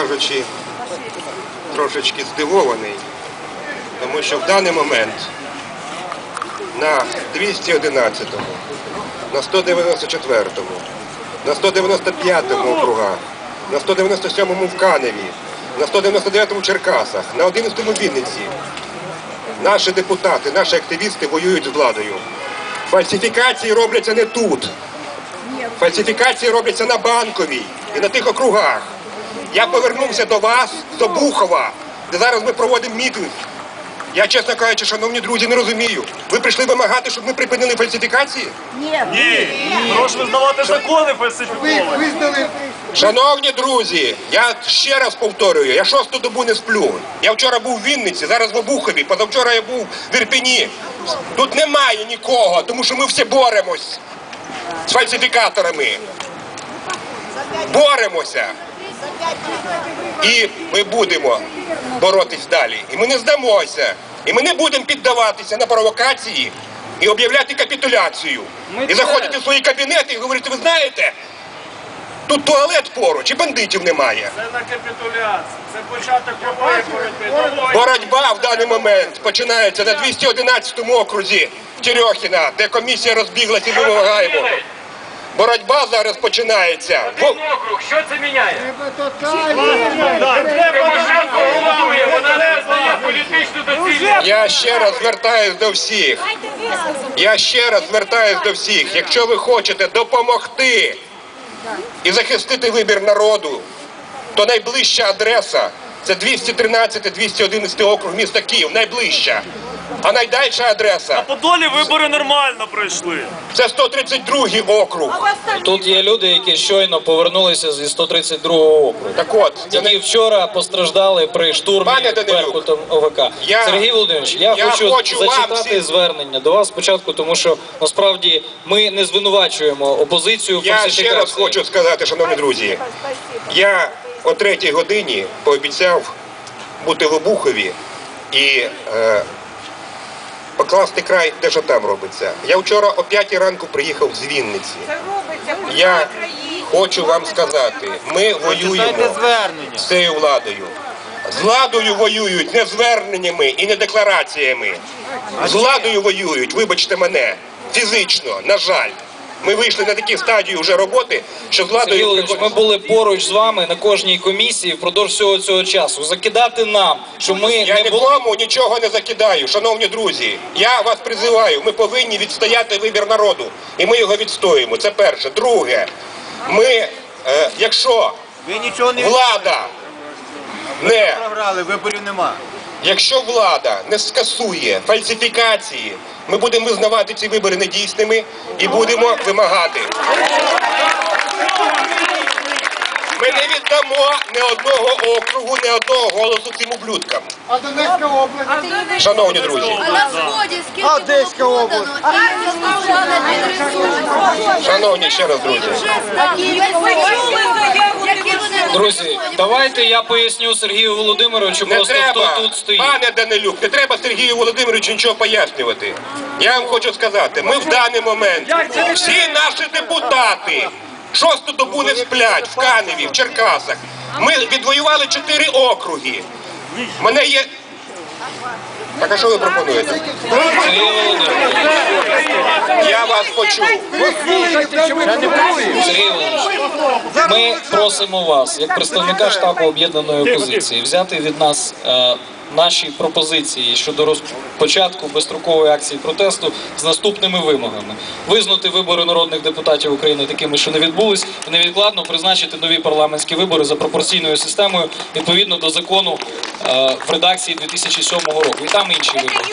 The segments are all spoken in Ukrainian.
кажучи, трошечки здивований, тому що в даний момент на 211-му, на 194-му, на 195-му округах, на 197-му в Каневі, на 199-му в Черкасах, на 11-му в Вінниці наші депутати, наші активісти воюють з владою. Фальсифікації робляться не тут. Фальсифікації робляться на банковій і на тих округах. Я повернувся до вас, до Бухова, де зараз ми проводимо мітинг. Я, чесно кажучи, шановні друзі, не розумію. Ви прийшли вимагати, щоб ми припинили фальсифікації? Ні, Ні. прошу визнавати закони фальсифіковані. Шановні друзі, я ще раз повторюю, я шосту добу не сплю. Я вчора був в Вінниці, зараз в Обухові, позавчора я був в Ірпені. Тут немає нікого, тому що ми всі боремось з фальсифікаторами. Боремося. І ми будемо боротись далі. І ми не здамося. І ми не будемо піддаватися на провокації і об'являти капітуляцію. І заходити в свої кабінети і говорити, ви знаєте, Тут туалет поруч і бандитів немає. Це на капітуляцію. Це початок нової боротьби. Боротьба в даний момент починається на 211 окрузі в Терехіна, де комісія розбіглася і ми вимагаємо. Боротьба зараз починається. В- округ, що це міняє? Тимошенко Голосує, вона не знає політичну доцільність. Я ще раз звертаюсь до всіх. Я ще раз звертаюсь до всіх. Якщо ви хочете допомогти і захистити вибір народу, то найближча адреса це 213-211 округ міста Київ, найближча. А найдальша адреса По долі вибори нормально пройшли. це 132-й округ. Тут є люди, які щойно повернулися зі 132-го округу. Так от, це Які не... вчора постраждали при штурмі Беркутом ОВК. я- Сергій Володимирович, я, я хочу, хочу зачитати всім- звернення до вас спочатку, тому що насправді ми не звинувачуємо опозицію в я ще раз хочу сказати, шановні друзі, я о третій годині пообіцяв бути в Обухові і е, покласти край, те, що там робиться. Я вчора о п'ятій ранку приїхав з Вінниці. Я хочу вам сказати, ми воюємо з цією владою. З владою воюють не зверненнями і не деклараціями. З владою воюють, вибачте мене, фізично, на жаль. Ми вийшли на такі стадії вже роботи, що з Сергій владою Володимирович, ми були поруч з вами на кожній комісії впродовж всього цього часу. Закидати нам, що ми Я не були. нікому нічого не закидаю, шановні друзі. Я вас призиваю. Ми повинні відстояти вибір народу, і ми його відстоїмо. Це перше. Друге, ми, е, якщо Ви нічого не влада не програли, виборів нема. Якщо влада не скасує фальсифікації, ми будемо визнавати ці вибори недійсними і будемо вимагати. Ми не віддамо ні одного округу, ні одного голосу цим ублюдкам. А Донецька область? Шановні друзі, А на сході скільки Одеська було область? подано, і шановні ще раз друзі. Друзі, давайте я поясню Сергію Володимировичу, Не просто треба, хто тут стоїть. пане Данилюк, не треба Сергію Володимировичу нічого пояснювати. Я вам хочу сказати, ми в даний момент, всі наші депутати шосту добу не сплять в Каневі, в Черкасах. Ми відвоювали чотири округи. Мене є. Так а що ви пропонуєте? Я вас почув. Ми просимо вас, як представника штабу об'єднаної опозиції, взяти від нас е, наші пропозиції щодо розпочатку безстрокової акції протесту з наступними вимогами: визнати вибори народних депутатів України такими, що не відбулись, і невідкладно призначити нові парламентські вибори за пропорційною системою відповідно до закону е, в редакції 2007 року. І там інші вибори.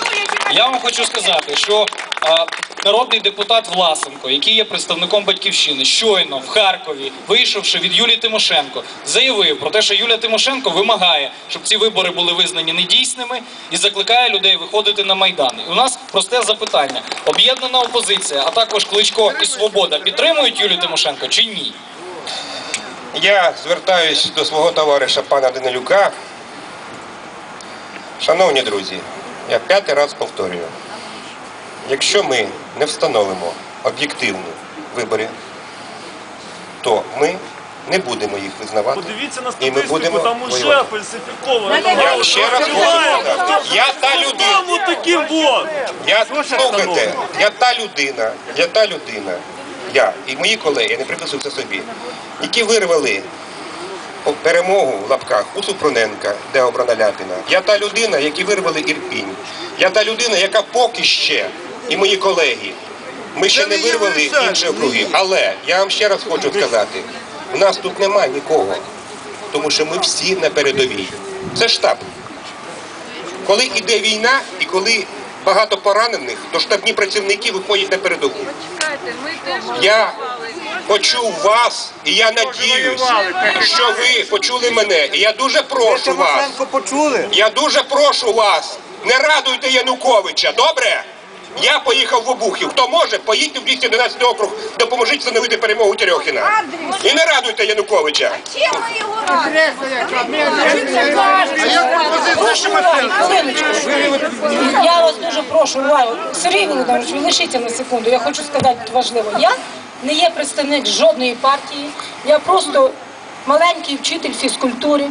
Я вам хочу сказати, що е, народний депутат Власенко, який є представником батьківщини, щойно в Харкові, вийшовши від Юлії Тимошенко, заявив про те, що Юлія Тимошенко вимагає, щоб ці вибори були визнані недійсними, і закликає людей виходити на майдан. І у нас просте запитання: об'єднана опозиція, а також Кличко і Свобода підтримують Юлію Тимошенко чи ні? Я звертаюсь до свого товариша пана Данилюка. Шановні друзі, я п'ятий раз повторюю. Якщо ми не встановимо об'єктивні вибори, то ми Не будемо їх визнавати. Подивіться на І ми статистику, будемо там уже воювати. фальсифіковано. Я ще раз сказати, я та людина. Тому таким вот. Я слухайте, я та людина, я та людина, я і мої колеги, я не приписую це собі, які вирвали перемогу в лапках у Супроненка, де обрана Ляпіна. Я та людина, які вирвали Ірпінь. Я та людина, яка поки ще, і мої колеги, ми ще не вирвали інші округи. Але я вам ще раз хочу сказати, у нас тут немає нікого, тому що ми всі на передовій. Це штаб. Коли йде війна і коли багато поранених, то штабні працівники виходять на передову. Я почув вас, і я надіюсь, що ви почули мене. І я дуже прошу вас. Почули? Я дуже прошу вас, не радуйте Януковича, добре? Я поїхав в Обухів. Хто може, поїдьте в 211 округ, допоможіть встановити перемогу Терехіна. І не радуйте Януковича. Чем мы его радуем? Я вас дуже прошу, увагу. Сергій Володимирович, ви лишіться на секунду. Я хочу сказати важливо. Я не є представник жодної партії. Я просто маленький вчитель фізкультури,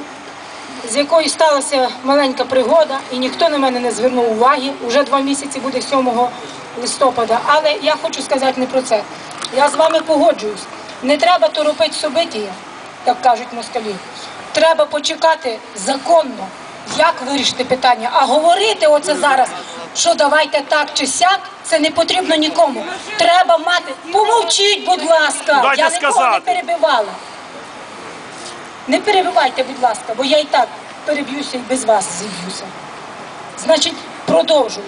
з якої сталася маленька пригода, і ніхто на мене не звернув уваги. Уже два місяці буде 7 листопада. Але я хочу сказати не про це. Я з вами погоджуюсь. Не треба торопити собитія, як кажуть москалі. Треба почекати законно, як вирішити питання. А говорити оце зараз, що давайте так чи сяк, це не потрібно нікому. Треба мати. Помовчіть, будь ласка. Дайте я нікого сказати. не перебивала. Не перебивайте, будь ласка, бо я і так переб'юся і без вас зіб'юся. Значить, продовжую.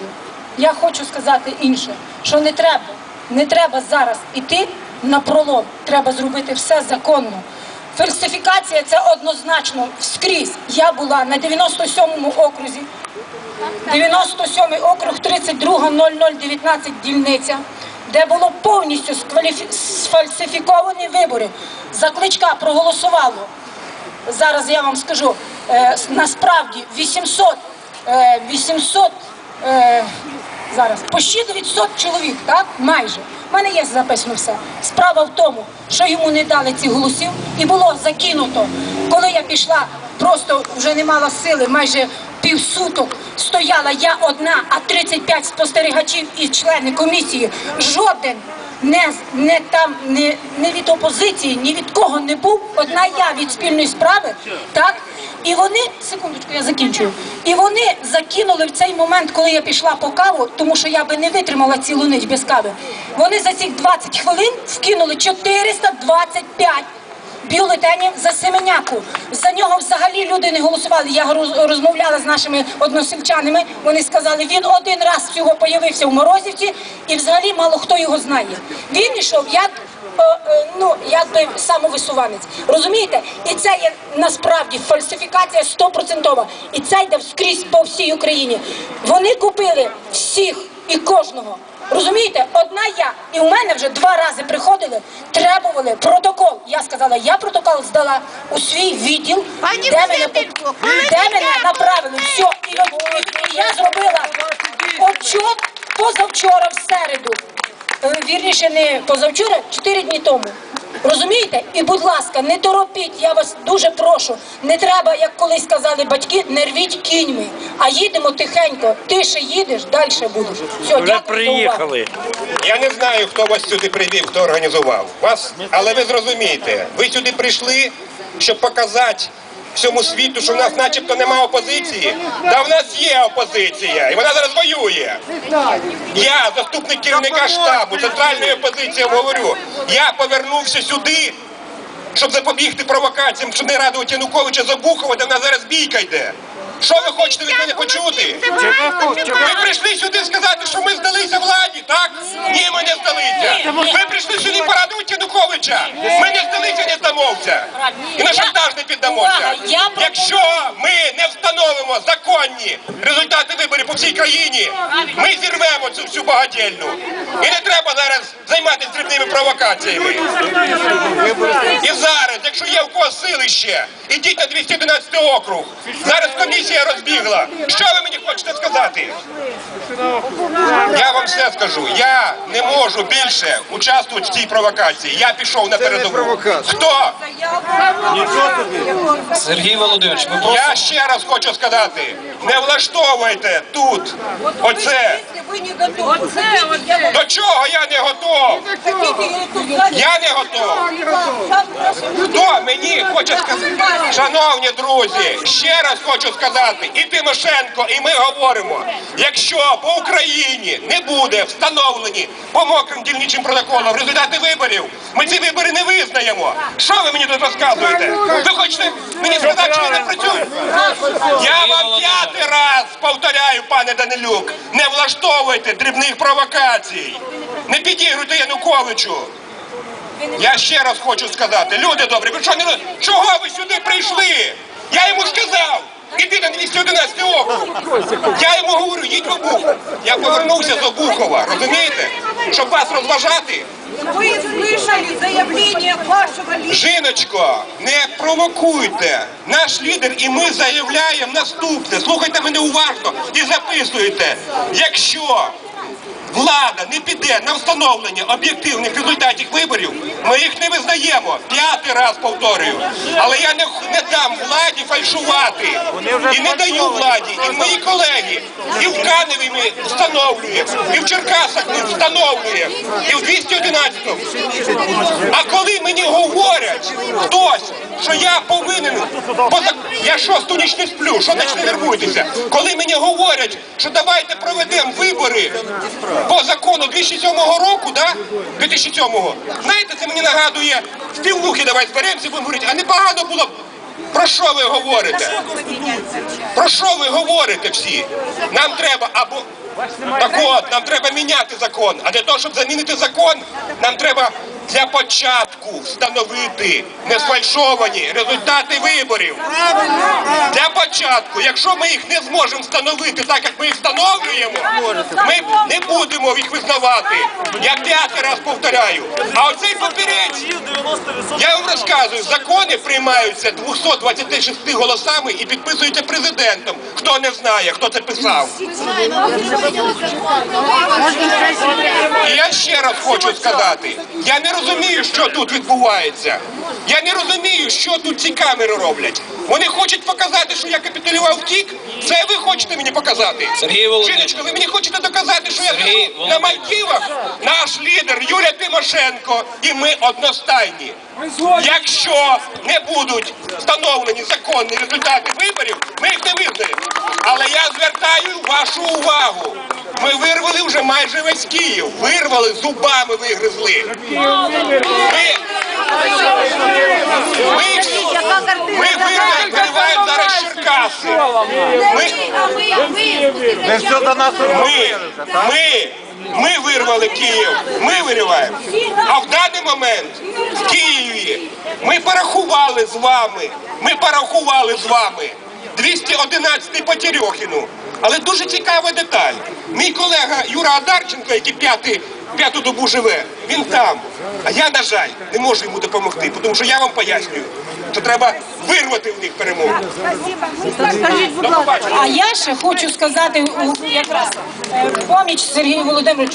Я хочу сказати інше, що не треба, не треба зараз іти на пролом. Треба зробити все законно. Фальсифікація це однозначно скрізь. Я була на 97-му окрузі, 97-й округ, 32.0019 дільниця, де було повністю скваліфі- сфальсифіковані вибори. Закличка проголосувало зараз я вам скажу, е, насправді 800, е, 800 е, зараз, почти 900 чоловік, так, майже. У мене є записано все. Справа в тому, що йому не дали ці голосів і було закинуто. Коли я пішла, просто вже не мала сили, майже півсуток стояла я одна, а 35 спостерігачів і члени комісії. Жоден не, не там, не, не від опозиції, ні від кого не був. Одна я від спільної справи, так? І вони, секундочку, я закінчую. І вони закинули в цей момент, коли я пішла по каву, тому що я би не витримала цілу ніч без кави. Вони за ці 20 хвилин вкинули 425 бюлетенів за Семеняку. За нього взагалі люди не голосували. Я роз- розмовляла з нашими односельчанами. Вони сказали, він один раз всього появився в Морозівці, і взагалі мало хто його знає. Він ішов як. е, е, Ну, якби самовисуванець. Розумієте? І це є насправді фальсифікація стопроцентова. І це йде скрізь по всій Україні. Вони купили всіх і кожного. Розумієте, одна я, і у мене вже два рази приходили, требували протокол. Я сказала, я протокол здала у свій відділ, Пані де мене, де мене направили. Все, і, от- і я зробила отчет позавчора в середу. Е, Вірніше, не позавчора, чотири дні тому. Розумієте? І, будь ласка, не торопіть, я вас дуже прошу. Не треба, як колись казали батьки, не рвіть кіньми, а їдемо тихенько. Тише їдеш, далі будеш. Все, Вже приїхали. Я не знаю, хто вас сюди привів, хто організував вас, але ви зрозумієте, ви сюди прийшли, щоб показати всьому світу, що в нас начебто нема опозиції. Та в нас є опозиція, і вона зараз воює. Я, заступник керівника штабу центральної опозиції, говорю, я повернувся сюди, щоб запобігти провокаціям, щоб не радувати Януковича забухувати, в нас зараз бійка йде. Що ви хочете від мене почути? Ви прийшли сюди сказати, що ми здалися владі, так? Ні, ми не здалися. Ви прийшли сюди порадувати Януковича. Ми не здалися, не здамовся. І на шантаж не піддамося. Я Якщо ми не встановимо законні результати виборів по всій країні, ми зірвемо цю всю багатільну. І не треба зараз займатися дрібними провокаціями. І зараз, якщо є в когось сили ще, ідіть на 211 округ. Зараз комісія розбігла. Що ви мені хочете сказати? Я вам все скажу. Я не можу більше участвувати в цій провокації. Я пішов на передову. Хто? Сергій Володимирович, ми просимо. Я ще раз хочу сказати: не влаштовуйте тут оце. До чого я не готов? Я не готов. Хто мені хоче сказати? Шановні друзі, ще раз хочу сказати, і Тимошенко, і ми говоримо, якщо по Україні не буде встановлені по мокрим дільничим протоколам результати виборів, ми ці вибори не визнаємо. Що ви мені тут розказуєте? Ви хочете мені сказати, що я не працюю? Я вам п'ятий раз повторяю, пане Данилюк, не влаштовуйте дрібних провокацій. Не підігруйте Януковичу. Я ще раз хочу сказати, люди добрі, ви що не чого ви сюди прийшли? Я йому сказав, іди на 211 округ. Я йому говорю, їдь в Обухов. Я повернувся з Обухова, розумієте? Щоб вас розважати. Ви слышали заявлення вашого лідера? Жіночко, не провокуйте. Наш лідер і ми заявляємо наступне. Слухайте мене уважно і записуйте. Якщо влада не піде на встановлення об'єктивних результатів виборів, ми їх не визнаємо. П'ятий раз повторюю. Але я не, не дам владі фальшувати. І не даю владі. І мої колеги. І в Каневі ми встановлюємо, і в Черкасах ми встановлюємо, і в 211-му. А коли мені говорять хтось, що я повинен по зак- я що ту ніч не сплю, що значить не нервуйтеся? Коли мені говорять, що давайте проведемо вибори по закону 2007 року, да? 2007-го, знаєте, це мені нагадує в співнухи, давай зберемося, будемо говорити, а непогано було б. Про що ви говорите? Про що ви говорите всі? Нам треба або так от, нам треба міняти закон. А для того, щоб замінити закон, нам треба для початку встановити несфальшовані результати виборів. Для початку, якщо ми їх не зможемо встановити так, як ми їх встановлюємо, ми не будемо їх визнавати. Я п'ятий раз повторяю. А оцей папірець, я вам розказую, закони приймаються 226 голосами і підписуються президентом. Хто не знає, хто це писав. І я ще раз хочу сказати, я не розумію, що тут відбувається. Я не розумію, що тут ці камери роблять. Вони хочуть показати, що я капітулював втік. Це ви хочете мені показати? Сергій Володимирович. Жіночко, ви мені хочете доказати, що я живу на. Мальдівах? Наш лідер Юлія Тимошенко і ми одностайні. Якщо не будуть встановлені законні результати виборів, ми їх не визнаємо. Але я звертаю вашу увагу. Ми вирвали вже майже весь Київ. Вирвали, зубами вигризли. Ми, ми, ми вириваємо зараз Черкаси. Ми, ми, ми вирвали Київ, ми вириваємо. А в даний момент в Києві ми порахували з вами, ми порахували з вами 211 по Терехіну. Але дуже цікава деталь. Мій колега Юра Адарченко, який п'ятий, п'яту добу живе, він там. А я, на жаль, не можу йому допомогти, тому що я вам пояснюю, що треба вирвати в них перемогу. А я ще хочу сказати якраз е, поміч Сергію Володимировичу.